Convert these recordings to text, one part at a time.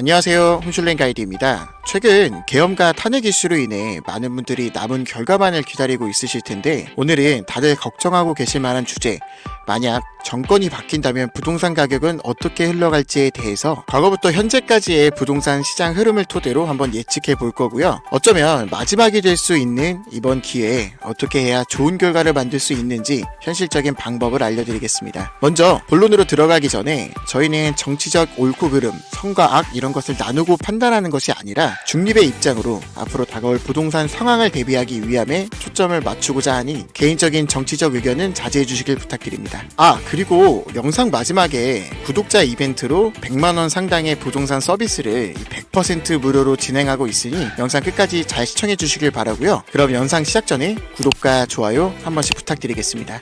안녕하세요. 홈슐랭 가이드입니다. 최근 계엄과 탄핵 이슈로 인해 많은 분들이 남은 결과만을 기다리고 있으실 텐데 오늘은 다들 걱정하고 계실 만한 주제 만약 정권이 바뀐다면 부동산 가격은 어떻게 흘러갈지에 대해서 과거부터 현재까지의 부동산 시장 흐름을 토대로 한번 예측해 볼 거고요. 어쩌면 마지막이 될 수 있는 이번 기회에 어떻게 해야 좋은 결과를 만들 수 있는지 현실적인 방법을 알려드리겠습니다. 먼저 본론으로 들어가기 전에 저희는 정치적 옳고 그름, 성과 악 이런 것을 나누고 판단하는 것이 아니라 중립의 입장으로 앞으로 다가올 부동산 상황을 대비하기 위함에 초점을 맞추고자 하니 개인적인 정치적 의견은 자제해 주시길 부탁드립니다. 아, 그리고 영상 마지막에 구독자 이벤트로 100만원 상당의 부동산 서비스를 100% 무료로 진행하고 있으니 영상 끝까지 잘 시청해 주시길 바라고요. 그럼 영상 시작 전에 구독과 좋아요 한 번씩 부탁드리겠습니다.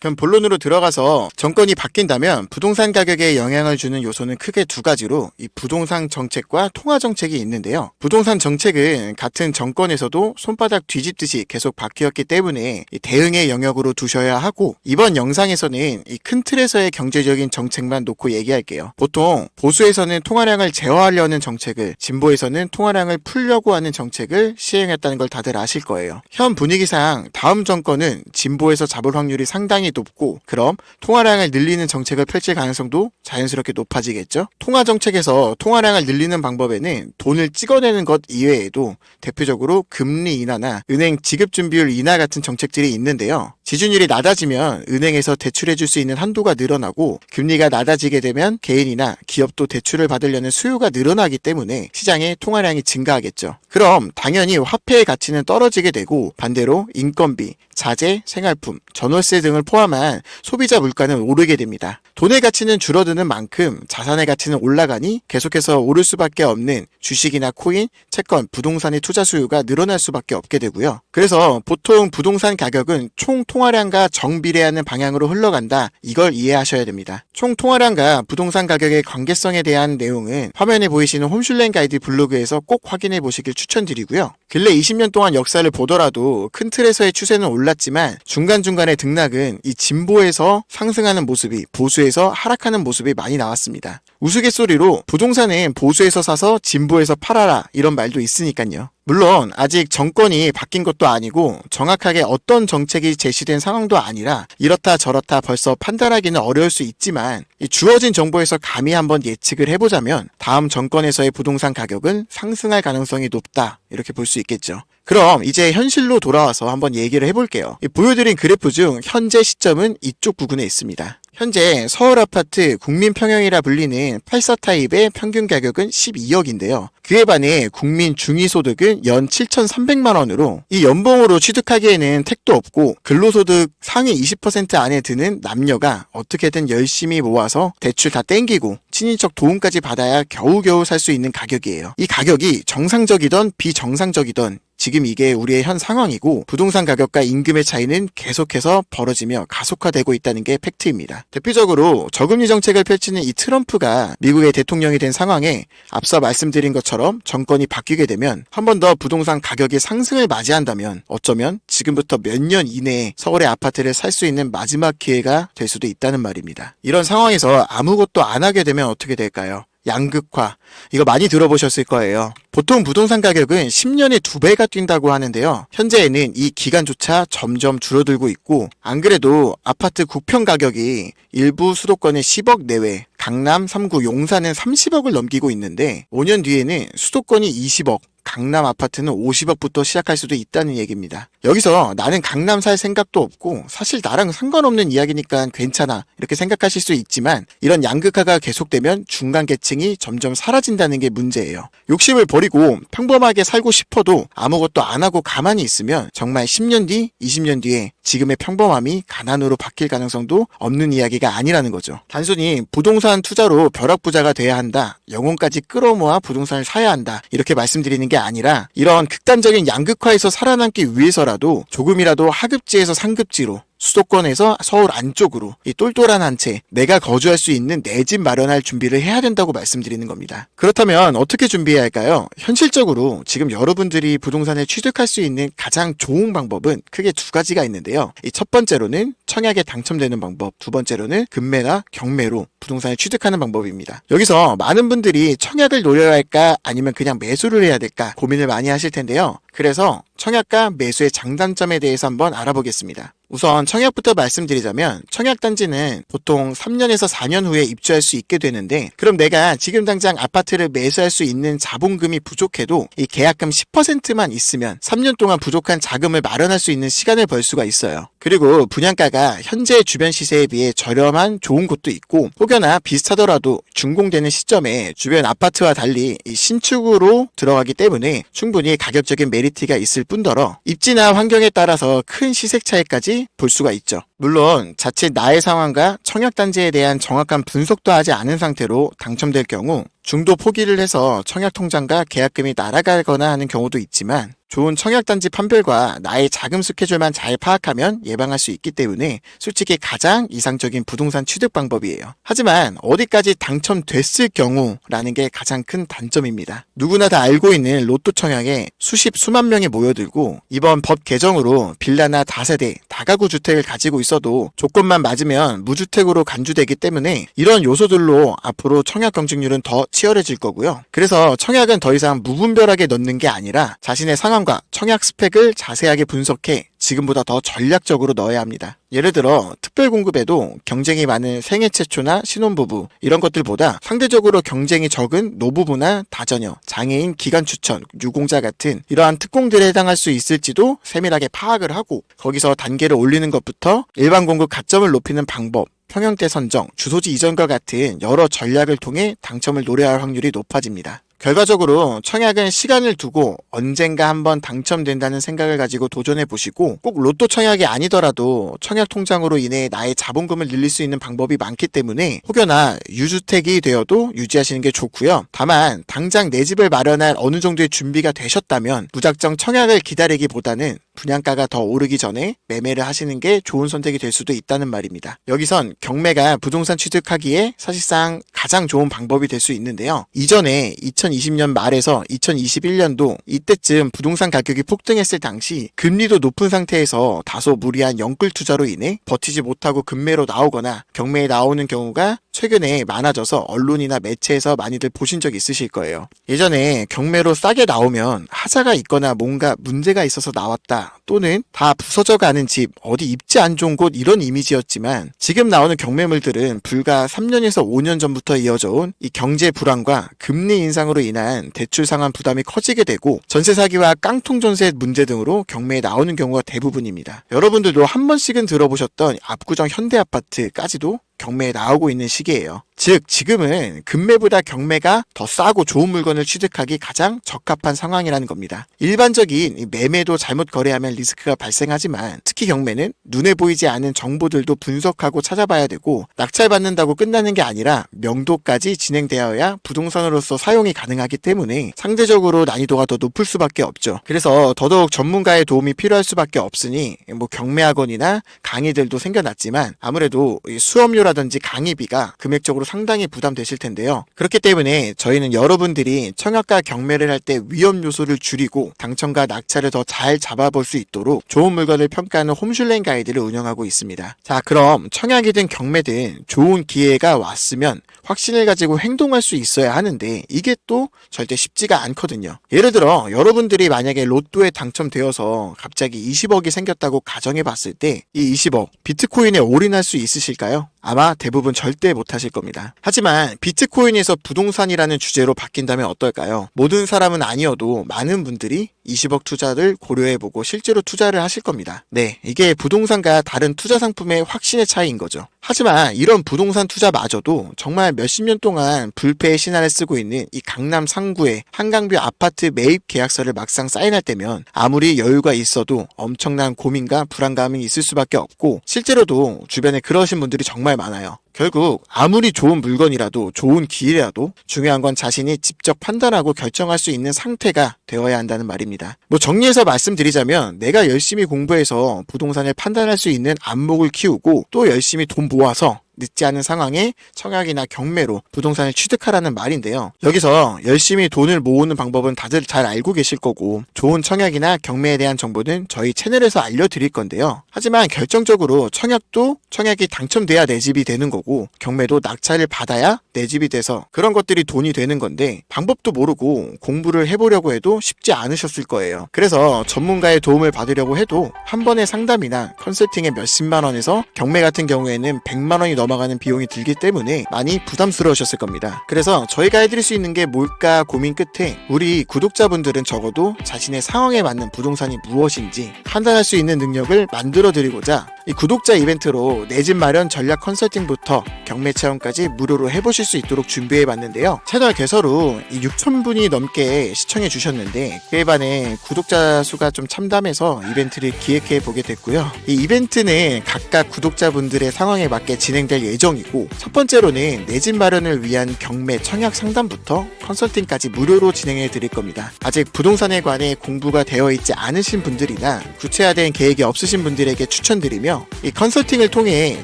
그럼 본론으로 들어가서 정권이 바뀐다면 부동산 가격에 영향을 주는 요소는 크게 두 가지로 이 부동산 정책과 통화 정책이 있는데요. 부동산 정책은 같은 정권에서도 손바닥 뒤집듯이 계속 바뀌었기 때문에 이 대응의 영역으로 두셔야 하고 이번 영상에서는 이 큰 틀에서의 경제적인 정책만 놓고 얘기할게요. 보통 보수에서는 통화량을 제어하려는 정책을 진보에서는 통화량을 풀려고 하는 정책을 시행했다는 걸 다들 아실 거예요. 현 분위기상 다음 정권은 진보에서 잡을 확률이 상당히 높고 그럼 통화량을 늘리는 정책을 펼칠 가능성도 자연스럽게 높아지겠죠. 통화 정책에서 통화량을 늘리는 방법에는 돈을 찍어내는 것 이외에도 대표적으로 금리 인하나 은행 지급 준비율 인하 같은 정책들이 있는데요. 지준율이 낮아지면 은행에서 대출해 줄 수 있는 한도가 늘어나고 금리가 낮아지게 되면 개인이나 기업도 대출을 받으려는 수요가 늘어나기 때문에 시장의 통화량이 증가하겠죠. 그럼 당연히 화폐의 가치는 떨어지게 되고 반대로 인건비, 자재, 생활품, 전월세 등을 포함한 소비자 물가는 오르게 됩니다. 돈의 가치는 줄어드는 만큼 자산의 가치는 올라가니 계속해서 오를 수밖에 없는 주식이나 코인, 채권, 부동산의 투자 수요가 늘어날 수밖에 없게 되고요. 그래서 보통 부동산 가격은 총 통 화량과 정비례하는 방향으로 흘러간다. 이걸 이해하셔야 됩니다. 총 통화량과 부동산 가격의 관계성에 대한 내용은 화면에 보이시는 홈슐랭 가이드 블로그에서 꼭 확인해 보시길 추천드리고요. 근래 20년 동안 역사를 보더라도 큰 틀에서의 추세는 올랐지만 중간중간의 등락은 이 진보에서 상승하는 모습이 보수에서 하락하는 모습이 많이 나왔습니다. 우스갯소리로 부동산은 보수에서 사서 진보에서 팔아라 이런 말도 있으니까요. 물론 아직 정권이 바뀐 것도 아니고 정확하게 어떤 정책이 제시된 상황도 아니라 이렇다 저렇다 벌써 판단하기는 어려울 수 있지만 이 주어진 정보에서 감히 한번 예측을 해보자면 다음 정권에서의 부동산 가격은 상승할 가능성이 높다 이렇게 볼 수 있겠죠. 그럼 이제 현실로 돌아와서 한번 얘기를 해볼게요. 이 보여드린 그래프 중 현재 시점은 이쪽 부근에 있습니다. 현재 서울 아파트 국민 평형이라 불리는 84 타입의 평균 가격은 12억인데요. 그에 반해 국민 중위소득은 연 7,300만 원으로 이 연봉으로 취득하기에는 택도 없고 근로소득 상위 20% 안에 드는 남녀가 어떻게든 열심히 모아서 대출 다 땡기고 친인척 도움까지 받아야 겨우겨우 살 수 있는 가격이에요. 이 가격이 정상적이던 비정상적이던 지금 이게 우리의 현 상황이고 부동산 가격과 임금의 차이는 계속해서 벌어지며 가속화되고 있다는 게 팩트입니다. 대표적으로 저금리 정책을 펼치는 이 트럼프가 미국의 대통령이 된 상황에 앞서 말씀드린 것처럼 정권이 바뀌게 되면 한 번 더 부동산 가격이 상승을 맞이한다면 어쩌면 지금부터 몇 년 이내에 서울의 아파트를 살 수 있는 마지막 기회가 될 수도 있다는 말입니다. 이런 상황에서 아무것도 안 하게 되면 어떻게 될까요? 양극화. 이거 많이 들어보셨을 거예요. 보통 부동산 가격은 10년에 두 배가 뛴다고 하는데요. 현재에는 이 기간조차 점점 줄어들고 있고, 안 그래도 아파트 국평 가격이 일부 수도권의 10억 내외, 강남 3구 용산은 30억을 넘기고 있는데, 5년 뒤에는 수도권이 20억, 강남 아파트는 50억부터 시작할 수도 있다는 얘기입니다. 여기서 나는 강남 살 생각도 없고 사실 나랑 상관없는 이야기니까 괜찮아 이렇게 생각하실 수 있지만 이런 양극화가 계속되면 중간 계층이 점점 사라진다는 게 문제예요. 욕심을 버리고 평범하게 살고 싶어도 아무것도 안 하고 가만히 있으면 정말 10년 뒤, 20년 뒤에 지금의 평범함이 가난으로 바뀔 가능성도 없는 이야기가 아니라는 거죠. 단순히 부동산 투자로 벼락부자가 돼야 한다. 영혼까지 끌어모아 부동산을 사야 한다. 이렇게 말씀드리는 게 아니라 이런 극단적인 양극화에서 살아남기 위해서라도 조금이라도 하급지에서 상급지로 수도권에서 서울 안쪽으로 이 똘똘한 한 채 내가 거주할 수 있는 내 집 마련할 준비를 해야 된다고 말씀드리는 겁니다. 그렇다면 어떻게 준비해야 할까요? 현실적으로 지금 여러분들이 부동산을 취득할 수 있는 가장 좋은 방법은 크게 두 가지가 있는데요. 이 첫 번째로는 청약에 당첨되는 방법, 두 번째로는 금매나 경매로 부동산을 취득하는 방법입니다. 여기서 많은 분들이 청약을 노려야 할까 아니면 그냥 매수를 해야 될까 고민을 많이 하실 텐데요. 그래서 청약과 매수의 장단점에 대해서 한번 알아보겠습니다. 우선 청약부터 말씀드리자면 청약단지는 보통 3년에서 4년 후에 입주할 수 있게 되는데 그럼 내가 지금 당장 아파트를 매수할 수 있는 자본금이 부족해도 이 계약금 10%만 있으면 3년 동안 부족한 자금을 마련할 수 있는 시간을 벌 수가 있어요. 그리고 분양가가 현재 주변 시세에 비해 저렴한 좋은 곳도 있고 혹여나 비슷하더라도 준공되는 시점에 주변 아파트와 달리 이 신축으로 들어가기 때문에 충분히 가격적인 메리트가 있을 뿐더러 입지나 환경에 따라서 큰 시색 차이까지 볼 수가 있죠. 물론 자칫 나의 상황과 청약단지에 대한 정확한 분석도 하지 않은 상태로 당첨될 경우 중도 포기를 해서 청약 통장과 계약금이 날아가거나 하는 경우도 있지만 좋은 청약단지 판별과 나의 자금 스케줄만 잘 파악하면 예방할 수 있기 때문에 솔직히 가장 이상적인 부동산 취득 방법이에요. 하지만 어디까지 당첨됐을 경우라는 게 가장 큰 단점입니다. 누구나 다 알고 있는 로또 청약에 수십 수만 명이 모여들고 이번 법 개정으로 빌라나 다세대, 다가구 주택을 가지고 있어도 조건만 맞으면 무주택으로 간주되기 때문에 이런 요소들로 앞으로 청약 경쟁률은 더 치열해질 거고요. 그래서 청약은 더 이상 무분별하게 넣는 게 아니라 자신의 상황과 청약 스펙을 자세하게 분석해 지금보다 더 전략적으로 넣어야 합니다. 예를 들어 특별 공급에도 경쟁이 많은 생애 최초나 신혼부부 이런 것들보다 상대적으로 경쟁이 적은 노부부나 다자녀, 장애인 기간 추천, 유공자 같은 이러한 특공들에 해당할 수 있을지도 세밀하게 파악을 하고 거기서 단계를 올리는 것부터 일반 공급 가점을 높이는 방법 평형대 선정, 주소지 이전과 같은 여러 전략을 통해 당첨을 노려할 확률이 높아집니다. 결과적으로 청약은 시간을 두고 언젠가 한번 당첨된다는 생각을 가지고 도전해 보시고 꼭 로또 청약이 아니더라도 청약 통장으로 인해 나의 자본금을 늘릴 수 있는 방법이 많기 때문에 혹여나 유주택이 되어도 유지하시는 게 좋고요. 다만 당장 내 집을 마련할 어느 정도의 준비가 되셨다면 무작정 청약을 기다리기보다는 분양가가 더 오르기 전에 매매를 하시는 게 좋은 선택이 될 수도 있다는 말입니다. 여기선 경매가 부동산 취득하기에 사실상 가장 좋은 방법이 될 수 있는데요. 이전에 2020년 말에서 2021년도 이때쯤 부동산 가격이 폭등했을 당시 금리도 높은 상태에서 다소 무리한 영끌 투자로 인해 버티지 못하고 금매로 나오거나 경매에 나오는 경우가 최근에 많아져서 언론이나 매체에서 많이들 보신 적 있으실 거예요. 예전에 경매로 싸게 나오면 하자가 있거나 뭔가 문제가 있어서 나왔다 또는 다 부서져 가는 집 어디 입지 안 좋은 곳 이런 이미지였지만 지금 나오는 경매물들은 불과 3년에서 5년 전부터 이어져 온 이 경제 불안과 금리 인상으로 인한 대출 상환 부담이 커지게 되고 전세 사기와 깡통 전세 문제 등으로 경매에 나오는 경우가 대부분입니다. 여러분들도 한 번씩은 들어보셨던 압구정 현대 아파트까지도 경매에 나오고 있는 시기예요. 즉 지금은 금매보다 경매가 더 싸고 좋은 물건을 취득하기 가장 적합한 상황이라는 겁니다. 일반적인 이 매매도 잘못 거래하면 리스크가 발생하지만 특히 경매는 눈에 보이지 않은 정보들도 분석하고 찾아봐야 되고 낙찰받는다고 끝나는 게 아니라 명도까지 진행되어야 부동산으로서 사용이 가능하기 때문에 상대적으로 난이도가 더 높을 수밖에 없죠. 그래서 더더욱 전문가의 도움이 필요할 수밖에 없으니 뭐 경매학원이나 강의들도 생겨났지만 아무래도 이 수업료라 든지 강의비가 금액적으로 상당히 부담되실 텐데요. 그렇기 때문에 저희는 여러분들이 청약과 경매를 할 때 위험 요소를 줄이고 당첨과 낙찰을 더 잘 잡아볼 수 있도록 좋은 물건을 평가하는 홈슐랭 가이드를 운영하고 있습니다. 자, 그럼 청약이든 경매든 좋은 기회가 왔으면 확신을 가지고 행동할 수 있어야 하는데 이게 또 절대 쉽지가 않거든요. 예를 들어 여러분들이 만약에 로또에 당첨되어서 갑자기 20억이 생겼다고 가정해 봤을 때 이 20억 비트코인에 올인할 수 있으실까요? 아마 대부분 절대 못하실 겁니다. 하지만 비트코인에서 부동산이라는 주제로 바뀐다면 어떨까요? 모든 사람은 아니어도 많은 분들이 20억 투자를 고려해보고 실제로 투자를 하실 겁니다. 네, 이게 부동산과 다른 투자 상품의 확신의 차이인 거죠. 하지만 이런 부동산 투자마저도 정말 몇십 년 동안 불패의 신화를 쓰고 있는 이 강남 상구의 한강뷰 아파트 매입 계약서를 막상 사인할 때면 아무리 여유가 있어도 엄청난 고민과 불안감이 있을 수밖에 없고 실제로도 주변에 그러신 분들이 정말 많아요. 결국 아무리 좋은 물건이라도 좋은 기회라도 중요한 건 자신이 직접 판단하고 결정할 수 있는 상태가 되어야 한다는 말입니다. 뭐 정리해서 말씀드리자면 내가 열심히 공부해서 부동산을 판단할 수 있는 안목을 키우고 또 열심히 돈 모아서 늦지 않은 상황에 청약이나 경매로 부동산을 취득하라는 말인데요. 여기서 열심히 돈을 모으는 방법은 다들 잘 알고 계실 거고 좋은 청약이나 경매에 대한 정보는 저희 채널에서 알려드릴 건데요. 하지만 결정적으로 청약도 청약이 당첨돼야 내 집이 되는 거고 경매도 낙찰을 받아야 내 집이 돼서 그런 것들이 돈이 되는 건데 방법도 모르고 공부를 해보려고 해도 쉽지 않으셨을 거예요. 그래서 전문가의 도움을 받으려고 해도 한 번의 상담이나 컨설팅에 몇십만 원에서 경매 같은 경우에는 100만 원이 넘어가는 비용이 들기 때문에 많이 부담스러우셨을 겁니다. 그래서 저희가 해드릴 수 있는 게 뭘까 고민 끝에 우리 구독자분들은 적어도 자신의 상황에 맞는 부동산이 무엇인지 판단할 수 있는 능력을 만들어 드리고자 이 구독자 이벤트로 내 집 마련 전략 컨설팅부터 경매 체험까지 무료로 해보실 수 있도록 준비해 봤는데요. 채널 개설 후 6,000분이 넘게 시청해 주셨는데 그에 반해 구독자 수가 좀 참담해서 이벤트를 기획해 보게 됐고요. 이 이벤트는 각각 구독자분들의 상황에 맞게 진행될 예정이고 첫 번째로는 내 집 마련을 위한 경매 청약 상담부터 컨설팅까지 무료로 진행해 드릴 겁니다. 아직 부동산에 관해 공부가 되어 있지 않으신 분들이나 구체화된 계획이 없으신 분들에게 추천드리며 이 컨설팅을 통해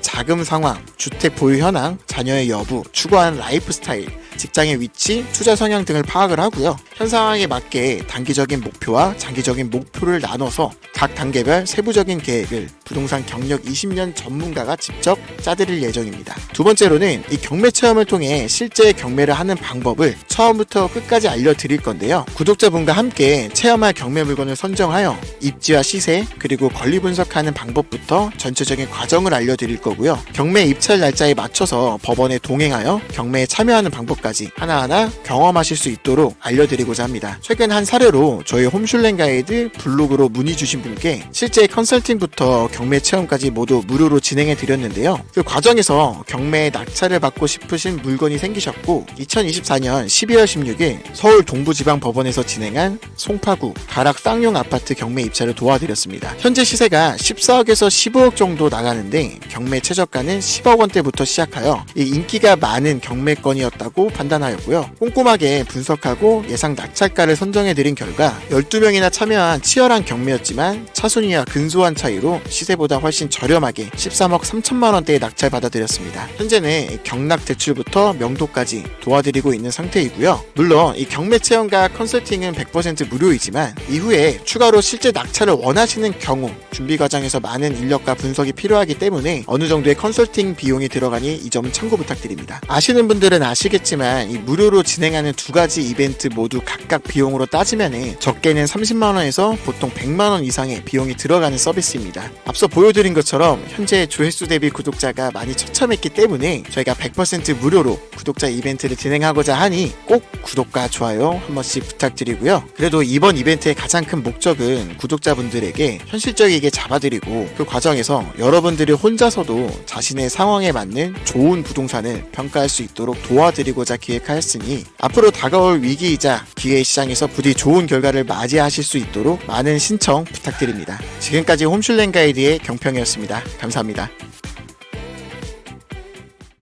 자금 상황, 주택 보유 현황, 자녀의 여부, 추구하는 라이프 스타일, 직장의 위치, 투자 성향 등을 파악을 하고요. 현 상황에 맞게 단기적인 목표와 장기적인 목표를 나눠서 각 단계별 세부적인 계획을 부동산 경력 20년 전문가가 직접 짜드릴 예정입니다. 두 번째로는 이 경매 체험을 통해 실제 경매를 하는 방법을 처음부터 끝까지 알려드릴 건데요. 구독자분과 함께 체험할 경매 물건을 선정하여 입지와 시세 그리고 권리 분석하는 방법부터 전체적인 과정을 알려드릴 거고요. 경매 입찰 날짜에 맞춰서 법원에 동행하여 경매에 참여하는 방법까지 하나하나 경험하실 수 있도록 알려드리고자 합니다. 최근 한 사례로 저희 홈슐랭 가이드 블로그로 문의 주신 분께 실제 컨설팅부터 경매 체험까지 모두 무료로 진행해 드렸는데요. 그 과정에서 경매에 낙찰을 받고 싶으신 물건이 생기셨고 2024년 12월 16일 서울 동부지방법원에서 진행한 송파구 가락 쌍용 아파트 경매 입찰을 도와드렸습니다. 현재 시세가 14억에서 15억 정도 나가는데 경매 최저가는 10억 원대부터 시작하여 이 인기가 많은 경매건이었다고 판단하였고요. 꼼꼼하게 분석하고 예상 낙찰가를 선정해 드린 결과 12명이나 참여한 치열한 경매였지만 차순위와 근소한 차이로 시세 보다 훨씬 저렴하게 13억 3천만 원대에 낙찰 받아들였습니다. 현재는 경락 대출부터 명도까지 도와드리고 있는 상태이고요. 물론 이 경매 체험과 컨설팅은 100% 무료이지만 이후에 추가로 실제 낙찰을 원하시는 경우 준비 과정에서 많은 인력과 분석이 필요하기 때문에 어느 정도의 컨설팅 비용이 들어가니 이 점은 참고 부탁드립니다. 아시는 분들은 아시겠지만 이 무료로 진행하는 두 가지 이벤트 모두 각각 비용으로 따지면 적게는 30만 원에서 보통 100만 원 이상의 비용이 들어가는 서비스입니다. 앞서 보여드린 것처럼 현재 조회수 대비 구독자가 많이 처참했기 때문에 저희가 100% 무료로 구독자 이벤트를 진행하고자 하니 꼭 구독과 좋아요 한 번씩 부탁드리고요. 그래도 이번 이벤트의 가장 큰 목적은 구독자분들에게 현실적이게 잡아드리고 그 과정에서 여러분들이 혼자서도 자신의 상황에 맞는 좋은 부동산을 평가할 수 있도록 도와드리고자 기획하였으니 앞으로 다가올 위기이자 기회 시장에서 부디 좋은 결과를 맞이하실 수 있도록 많은 신청 부탁드립니다. 지금까지 홈슐랭 가이드 의 경평이었습니다. 감사합니다.